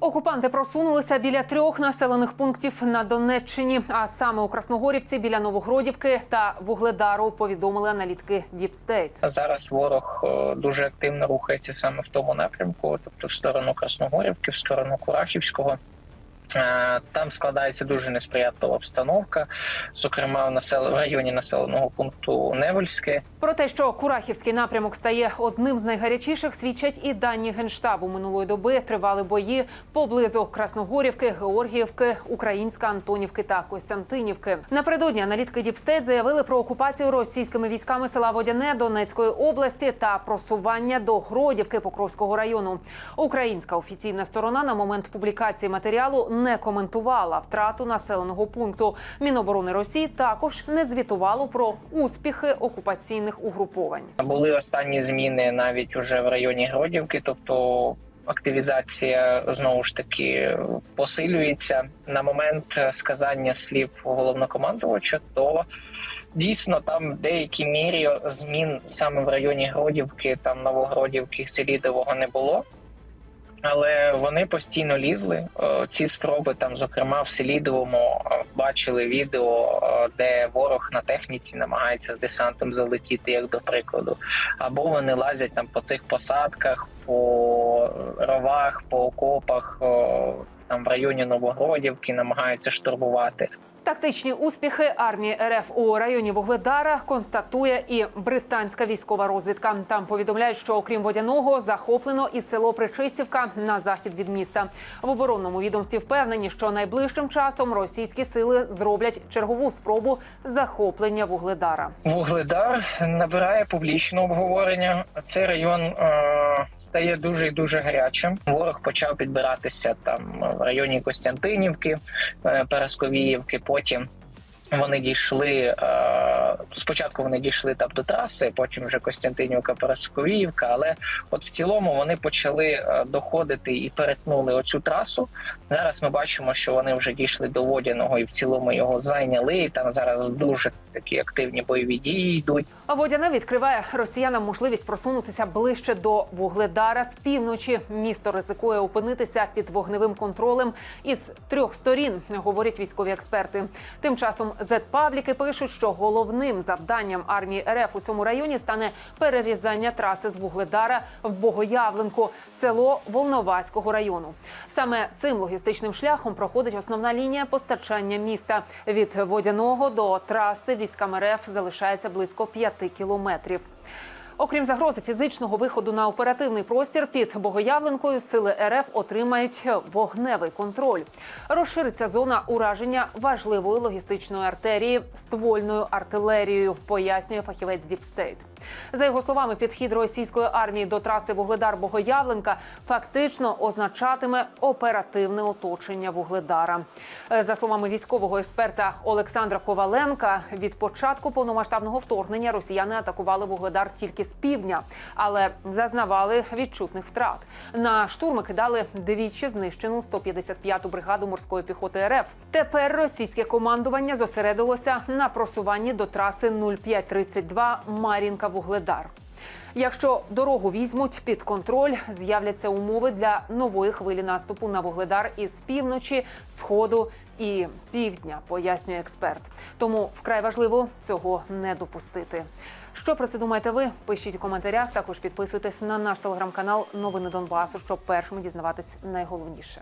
Окупанти просунулися біля трьох населених пунктів на Донеччині, а саме у Красногорівці біля Новогродівки та Вугледару. Повідомили аналітики Діпстейт. Зараз ворог е, дуже активно рухається саме в тому напрямку, тобто в сторону Красногорівки, в сторону Курахівського. Е, Там складається дуже несприятлива обстановка, зокрема в насел... в районі населеного пункту Невельське. Про те, що Курахівський напрямок стає одним з найгарячіших, свідчать і дані генштабу минулої доби. Тривали бої поблизу Красногорівки, Георгіївки, Українська Антонівки та Костянтинівки. Напередодні аналітики Діпстейт заявили про окупацію російськими військами села Водяне Донецької області та просування до Гродівки Покровського району. Українська офіційна сторона на момент публікації матеріалу не коментувала втрату населеного пункту. Міноборони Росії також не звітувало про успіхи окупаційних угруповань. Були останні зміни навіть уже в районі Гродівки, тобто активізація знову ж таки посилюється на момент сказання слів головнокомандувача, то дійсно там в деякій мірі змін саме в районі Гродівки, там Новогродівки, Селідового не було. Але вони постійно лізли. Е, Ці спроби там, зокрема, в Селідовому е, бачили відео, е, де ворог на техніці намагається з десантом залетіти, як до прикладу, або вони лазять там по цих посадках, по ровах, по окопах, там в районі Новогродівки, намагаються штурмувати. Тактичні успіхи армії РФ у районі Вугледара констатує і британська військова розвідка. Там повідомляють, що окрім водяного захоплено і село Причистівка на захід від міста. В оборонному відомстві впевнені, що найближчим часом російські сили зроблять чергову спробу захоплення Вугледара. Вугледар набирає публічне обговорення. Цей район е, стає дуже і дуже гарячим. Ворог почав підбиратися там в районі Костянтинівки, е, Пересковіївки. Потім вони дійшли. Е, спочатку вони дійшли там до траси, потім вже Костянтинівка, Пересковіївка. Але от в цілому вони почали е, доходити і перетнули оцю трасу. Зараз ми бачимо, що вони вже дійшли до Водяного і в цілому його зайняли. І там зараз дуже такі активні бойові дії йдуть. А Водяне відкриває росіянам можливість просунутися ближче до Вугледара з півночі. Місто ризикує опинитися під вогневим контролем із трьох сторін, говорять військові експерти. Тим часом зетпабліки пишуть, що головним завданням армії РФ у цьому районі стане перерізання траси з Вугледара в Богоявленку, село Волноваського району. Саме цим логістичним шляхом проходить основна лінія постачання міста. Від водяного до траси військам РФ залишається близько 5 кілометрів. Окрім загрози фізичного виходу на оперативний простір під Богоявленкою, сили РФ отримають вогневий контроль. Розшириться зона ураження важливої логістичної артерії ствольною артилерією, пояснює фахівець Діпстейт. За його словами, підхід російської армії до траси Вугледар-Богоявленка фактично означатиме оперативне оточення Вугледара. Е, За словами військового експерта Олександра Коваленка, від початку повномасштабного вторгнення росіяни атакували Вугледар тільки з півдня, але зазнавали відчутних втрат. На штурми кидали двічі знищену 155-ту бригаду морської піхоти РФ. Тепер російське командування зосередилося на просуванні до траси 0532 Мар'їнка Вугледар. Якщо дорогу візьмуть під контроль, з'являться умови для нової хвилі наступу на Вугледар із півночі, сходу і півдня, пояснює експерт. Тому вкрай важливо цього не допустити. Що про це думаєте ви? Пишіть у коментарях. Також підписуйтесь на наш телеграм-канал Новини Донбасу, щоб першими дізнаватись найголовніше.